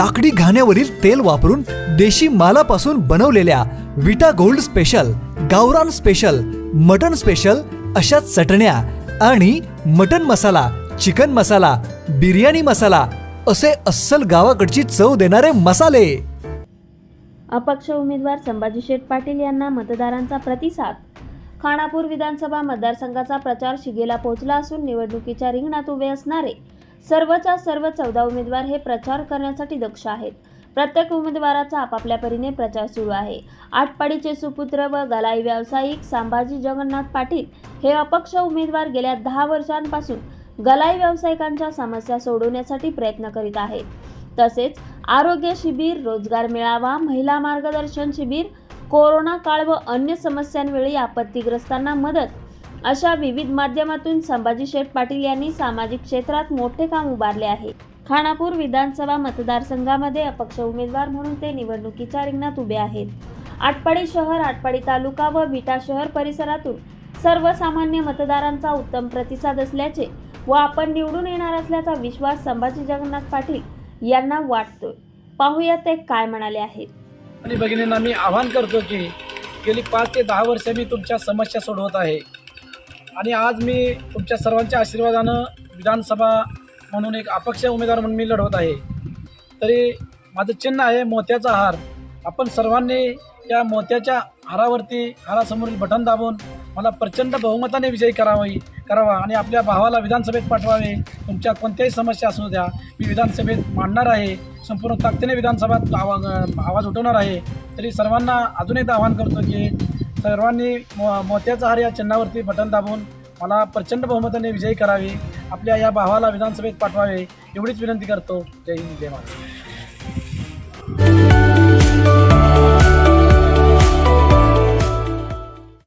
लाकडी घाण्यावरील तेल वापरून देशी मालापासून बनवलेल्या विटा गोल्ड स्पेशल गावरान स्पेशल मटन स्पेशल अशा चटण्या आणि मटन मसाला चिकन मसाला बिर्याणी मसाला असे अस्सल गावाकडची चव देणारे मसाले. अपक्ष उमेदवार संभाजी शेठ पाटील यांना मतदारांचा प्रतिसाद. खानापूर विधानसभा मतदारसंघाचा प्रचार शिगेला पोहोचला असून निवडणुकीच्या रिंगणात उभे असणारे सर्वच्या सर्व चौदा उमेदवार हे प्रचार करण्यासाठी दक्ष आहेत. प्रत्येक उमेदवाराचा आपापल्या परीने प्रचार सुरू आहे. आटपाडीचे सुपुत्र व गलाई व्यावसायिक संभाजी जगन्नाथ पाटील हे अपक्ष उमेदवार गेल्या दहा वर्षांपासून गलाई व्यावसायिकांच्या समस्या सोडवण्यासाठी प्रयत्न करीत आहेत. तसेच आरोग्य शिबिर रोजगार मेळावा महिला मार्गदर्शन शिबिर कोरोना काळ व अन्य समस्यांवेळी आपत्तीग्रस्तांना मदत अशा विविध माध्यमातून संभाजी शेठ पाटील यांनी सामाजिक क्षेत्रात मोठे काम उभारले आहे. खानापूर विधानसभा मतदारसंघामध्ये अपक्ष उमेदवार म्हणून ते निवडणुकीच्या रिंगणात उभे आहेत. आटपाडी शहर आटपाडी तालुका व विटा शहर परिसरातून सर्वसामान्य मतदारांचा उत्तम प्रतिसाद असल्याचे व आपण निवडून येणार असल्याचा विश्वास संभाजी जगन्नाथ पाटील यांना वाटतोय. पाहूया ते काय म्हणाले आहेत. आणि भगिनींना मी आवाहन करतो की गेली पाच ते दहा वर्ष मी तुमच्या समस्या सोडवत आहे. आणि आज मी तुमच्या सर्वांच्या आशीर्वादानं विधानसभा म्हणून एक अपक्ष उमेदवार म्हणून मी लढवत आहे. तरी माझं चिन्ह आहे मोत्याचा हार. आपण सर्वांनी या मोत्याच्या हारावरती हारासमोरील बटन दाबून मला प्रचंड बहुमताने विजयी करावी करावा आणि आपल्या भावाला विधानसभेत पाठवावे. तुमच्या कोणत्याही समस्या असू द्या. मी विधानसभेत मांडणार आहे. संपूर्ण ताकदीने विधानसभेत आवाज आवाज उठवणार आहे. तरी सर्वांना अजून एकदा आवाहन करतो की सर्वांनी मो मोत्याचा हार या चिन्हावरती बटन दाबून मला प्रचंड बहुमताने विजयी करावी. आपल्या या भावाला विधानसभेत पाठवावे एवढीच विनंती करतो. जय हिंद जय महाराष्ट्र.